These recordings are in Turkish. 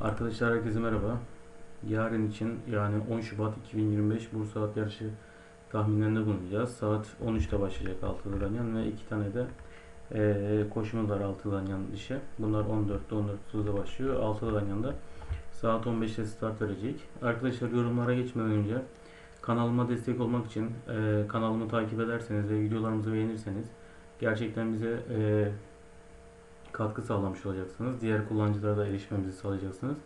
Arkadaşlar herkese merhaba. Yarın için yani 10 Şubat 2025 Bursa At Yarışı tahminlerinde bulunacağız. Saat 13'te başlayacak altılı ganyan ve iki tane de eee koşumuz var altılı ganyan dişi. Bunlar 14'te 14.30'da başlıyor. Altılı ganyanda saat 15'te start verecek. Arkadaşlar yorumlara geçmeden önce kanalıma destek olmak için eee, kanalımı takip ederseniz ve videolarımızı beğenirseniz gerçekten bize eee katkı sağlamış olacaksınız. Diğer kullanıcılara da erişmemizi sağlayacaksınız.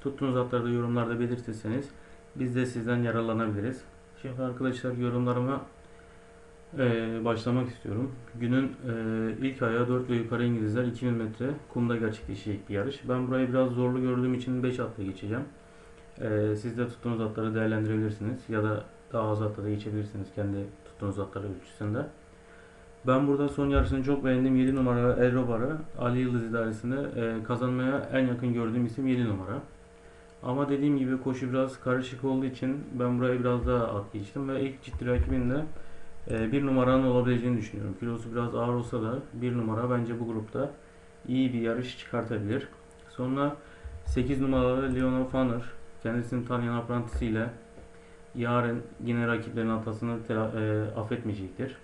Tuttuğunuz atları da yorumlarda belirtirseniz biz de sizden yararlanabiliriz. Şimdi arkadaşlar yorumlarıma eee, başlamak istiyorum. Günün eee, ilk ayağı 4 ve yukarı İngilizler 2000 metre kumda gerçekleşecek bir yarış. Ben burayı biraz zorlu gördüğüm için 5 atla geçeceğim. Eee, siz de tuttuğunuz atları değerlendirebilirsiniz ya da daha az atla da geçebilirsiniz kendi tuttuğunuz atları ölçüsünde. Ben burada son yarışını çok beğendim. 7 numara El Robar'ı Ali Yıldız idaresinde e, kazanmaya en yakın gördüğüm isim 7 numara. Ama dediğim gibi koşu biraz karışık olduğu için ben buraya biraz daha at geçtim ve ilk ciddi rakibinde e, bir numaranın olabileceğini düşünüyorum. Kilosu biraz ağır olsa da bir numara bence bu grupta iyi bir yarış çıkartabilir. Sonra 8 numaralı Leona Fanner kendisini tanıyan aprantisiyle yarın yine rakiplerin hatasını e, affetmeyecektir.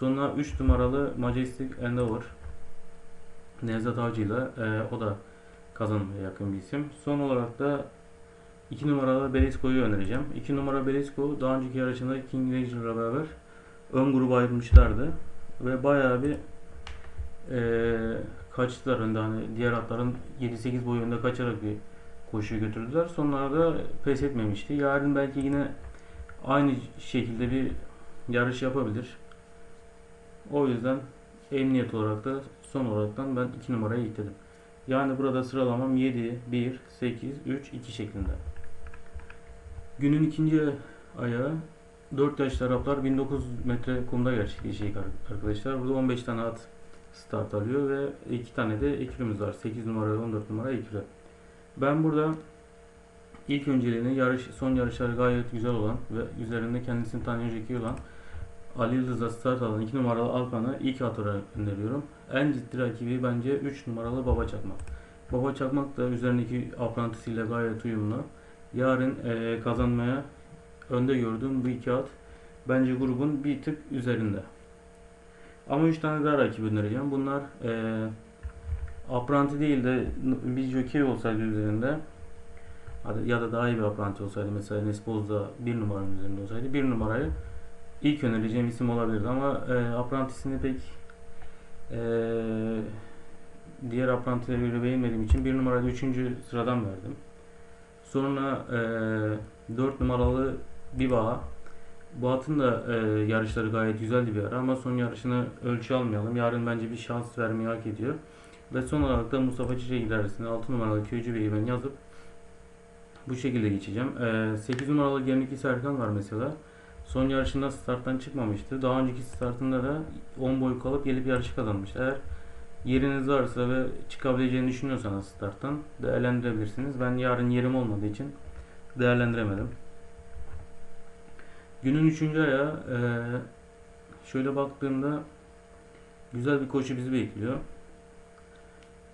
Sonra 3 numaralı Majestic Endeavor Nevzat Avcı ile e, o da kazanmaya yakın bir isim. Son olarak da 2 numaralı Belisco'yu önereceğim. 2 numara Belisco daha önceki yarışında King Ranger ile beraber ön gruba ayrılmışlardı. Ve bayağı bir e, kaçtılar önde hani diğer atların 7-8 boy önde kaçarak bir koşuyu götürdüler. Sonlarda pes etmemişti. Yarın belki yine aynı şekilde bir yarış yapabilir. O yüzden emniyet olarak da son olaraktan ben 2 numarayı ekledim. Yani burada sıralamam 7, 1, 8, 3, 2 şeklinde. Günün ikinci ayağı 4 yaşlı Araplar 1900 metre kumda gerçekleşecek arkadaşlar. Burada 15 tane at start alıyor ve 2 tane de ekürümüz var. 8 numara ve 14 numara ekürü. Ben burada ilk önceliğini yarış, son yarışları gayet güzel olan ve üzerinde kendisini tanıyan jockey olan Ali Yıldız'la start alan 2 numaralı Alkan'ı ilk atıra öneriyorum. En ciddi rakibi bence 3 numaralı Baba Çakmak. Baba Çakmak da üzerindeki aprantisiyle gayet uyumlu. Yarın eee, kazanmaya önde gördüğüm bu iki at bence grubun bir tık üzerinde. Ama 3 tane daha rakip önereceğim. Bunlar eee apranti değil de bir jockey olsaydı üzerinde ya da daha iyi bir apranti olsaydı mesela Nesboz'da bir numaranın üzerinde olsaydı bir numarayı ilk önereceğim isim olabilirdi ama e, aprantisini pek e, diğer aprantilere göre beğenmediğim için bir numarada üçüncü sıradan verdim. Sonra e, 4 numaralı Biba bu atın da e, yarışları gayet güzeldi bir ara ama son yarışını ölçü almayalım. Yarın bence bir şans vermeyi hak ediyor. Ve son olarak da Mustafa Çiçek ilerisinde 6 numaralı Köycü Bey'i ben yazıp bu şekilde geçeceğim. E, 8 numaralı Gemlikli Serkan var mesela. Son yarışında starttan çıkmamıştı. Daha önceki startında da 10 boy kalıp gelip yarışı kazanmıştı. Eğer yeriniz varsa ve çıkabileceğini düşünüyorsanız starttan değerlendirebilirsiniz. Ben yarın yerim olmadığı için değerlendiremedim. Günün 3. ayağı eee, şöyle baktığımda güzel bir koşu bizi bekliyor.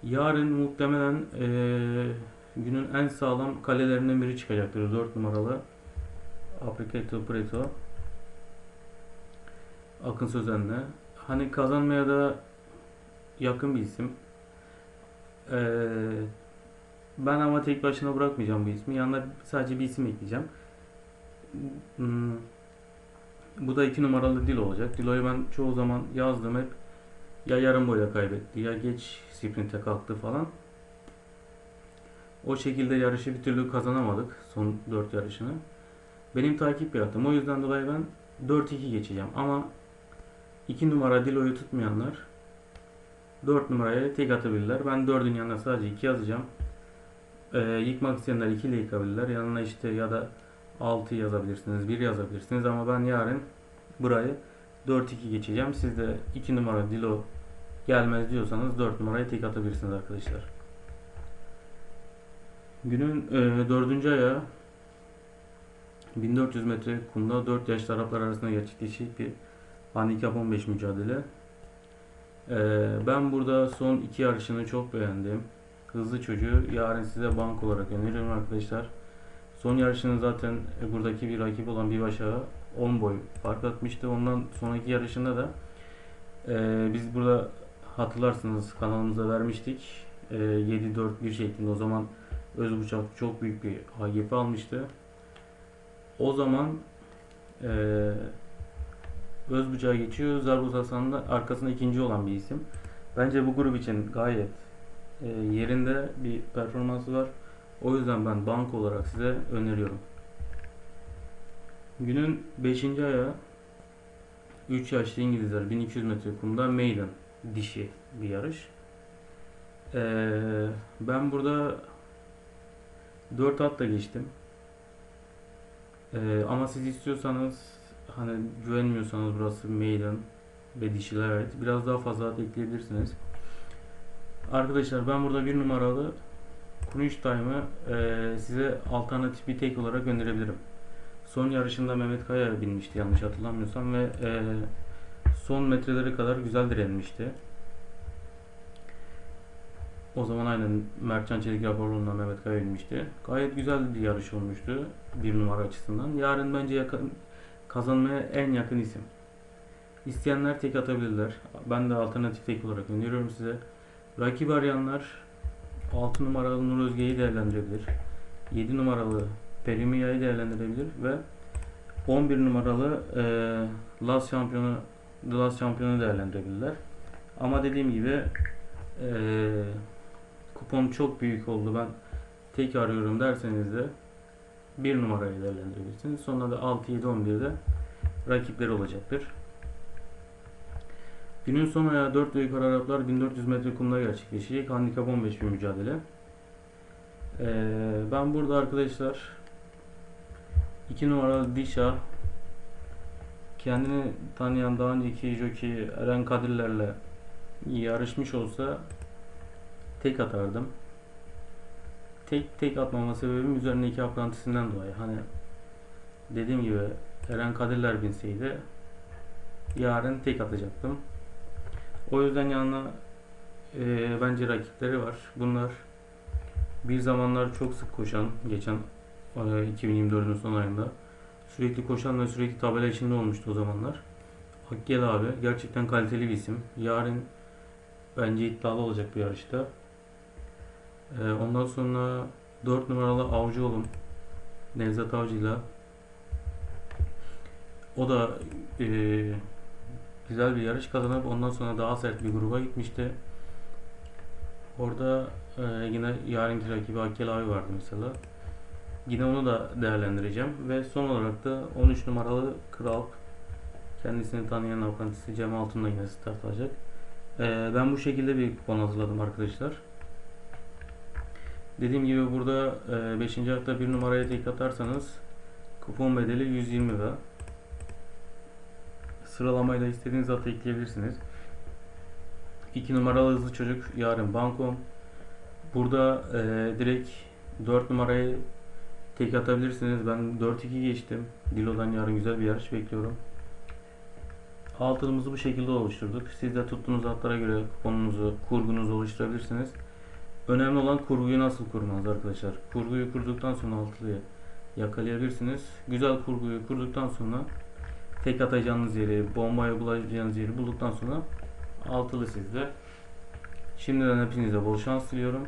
Yarın muhtemelen eee, günün en sağlam kalelerinden biri çıkacaktır. 4 numaralı Apricato Preto Akın Sözen'le. Hani kazanmaya da yakın bir isim. Ee, ben ama tek başına bırakmayacağım bu ismi. Yanına sadece bir isim ekleyeceğim. Hmm, Bu da iki numaralı Dilo olacak. Dilo'yu ben çoğu zaman yazdım hep ya yarım boya kaybetti ya geç sprinte kalktı falan. O şekilde yarışı bir türlü kazanamadık son 4 yarışını. Benim takip yaptım. O yüzden dolayı ben 4-2 geçeceğim. Ama 2 numara Dilo'yu tutmayanlar 4 numaraya tek atabilirler. Ben 4'ün yanına sadece 2 yazacağım. Ee, yıkmak isteyenler 2 ile yıkabilirler. Yanına işte ya da 6 yazabilirsiniz, 1 yazabilirsiniz. Ama ben yarın burayı 4-2 geçeceğim. Siz de 2 numara Dilo gelmez diyorsanız 4 numaraya tek atabilirsiniz arkadaşlar. Günün e, 4. ayağı 1400 metre kumda 4 yaşlı Araplar arasında gerçekleşecek bir handikap 15 mücadele. Ee, ben burada son iki yarışını çok beğendim. hızlı çocuğu yarın size bank olarak öneriyorum arkadaşlar. Son yarışını zaten e, buradaki bir rakip olan bir başa 10 boy fark atmıştı. Ondan sonraki yarışında da e, biz burada hatırlarsınız kanalımıza vermiştik. E, 7-4-1 şeklinde o zaman Özbuçak çok büyük bir HGF almıştı. O zaman e, Özbucak'a geçiyor. Zarbus Hasan da arkasında ikinci olan bir isim. Bence bu grup için gayet e, yerinde bir performansı var. O yüzden ben bank olarak size öneriyorum. Günün 5. ayağı 3 yaşlı İngilizler 1200 metre kumda maiden dişi bir yarış. Ee, ben burada 4 atla geçtim. Ee, ama siz istiyorsanız hani güvenmiyorsanız burası maiden ve dişiler ait biraz daha fazla at ekleyebilirsiniz. Arkadaşlar ben burada bir numaralı Kunuştaym'ı e, size alternatif bir tek olarak önerebilirim. Son yarışında Mehmet Kaya binmişti yanlış hatırlamıyorsam ve e, son metreleri kadar güzel direnmişti. O zaman aynen Mertcan Çelik raporluğunda Mehmet Kaya binmişti. Gayet güzel bir yarış olmuştu bir numara açısından. Yarın bence yakın, kazanmaya en yakın isim. İsteyenler tek atabilirler. Ben de alternatif tek olarak öneriyorum size. Rakip arayanlar 6 numaralı Nur Özge'yi değerlendirebilir. 7 numaralı Perimia'yı değerlendirebilir ve 11 numaralı e, Las şampiyonu The Last şampiyonu değerlendirebilirler. Ama dediğim gibi e, kupon çok büyük oldu. Ben tek arıyorum derseniz de bir numarayı değerlendirebilirsiniz. Sonra da 6, 7, 11'de rakipleri olacaktır. Günün son ayağı 4 ve yukarı Araplar 1400 metre kumda gerçekleşecek. Handikap 15 bir mücadele. Ee, ben burada arkadaşlar 2 numaralı Dişa kendini tanıyan daha önceki jockey Eren Kadirlerle yarışmış olsa tek atardım. Tek tek atmama sebebim üzerindeki aprantisinden dolayı. Hani dediğim gibi Eren Kadirler binseydi yarın tek atacaktım. O yüzden yanına e, bence rakipleri var. Bunlar bir zamanlar çok sık koşan, geçen e, 2024'ün son ayında sürekli koşan ve sürekli tabela içinde olmuştu o zamanlar. Akgel abi gerçekten kaliteli bir isim. Yarın bence iddialı olacak bir yarışta. E, ondan sonra 4 numaralı Avcıoğlu Nevzat Avcı'yla o da e, güzel bir yarış kazanıp ondan sonra daha sert bir gruba gitmişti. Orada e, yine yarınki rakibi Akkel abi vardı mesela. Yine onu da değerlendireceğim. Ve son olarak da 13 numaralı Kral kendisini tanıyan aprantisi Cem Altın'la yine start alacak. E, ben bu şekilde bir kupon hazırladım arkadaşlar. Dediğim gibi burada 5. E, hafta bir numaraya tek atarsanız kupon bedeli 120 lira. Sıralamayla istediğiniz atı ekleyebilirsiniz. 2 numaralı hızlı çocuk yarın Bankom. Burada e, direkt 4 numarayı tek atabilirsiniz. Ben 4-2 geçtim. Dilo'dan yarın güzel bir yarış bekliyorum. Altınımızı bu şekilde oluşturduk. Siz de tuttuğunuz atlara göre kuponunuzu, kurgunuzu oluşturabilirsiniz. Önemli olan kurguyu nasıl kurmanız arkadaşlar. Kurguyu kurduktan sonra altılıyı yakalayabilirsiniz. Güzel kurguyu kurduktan sonra tek atacağınız yeri, bombaya bulacağınız yeri bulduktan sonra altılı sizde. Şimdiden hepinize bol şans diliyorum.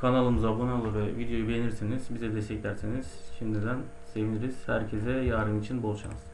Kanalımıza abone olur ve videoyu beğenirseniz, bize desteklerseniz şimdiden seviniriz. Herkese yarın için bol şans.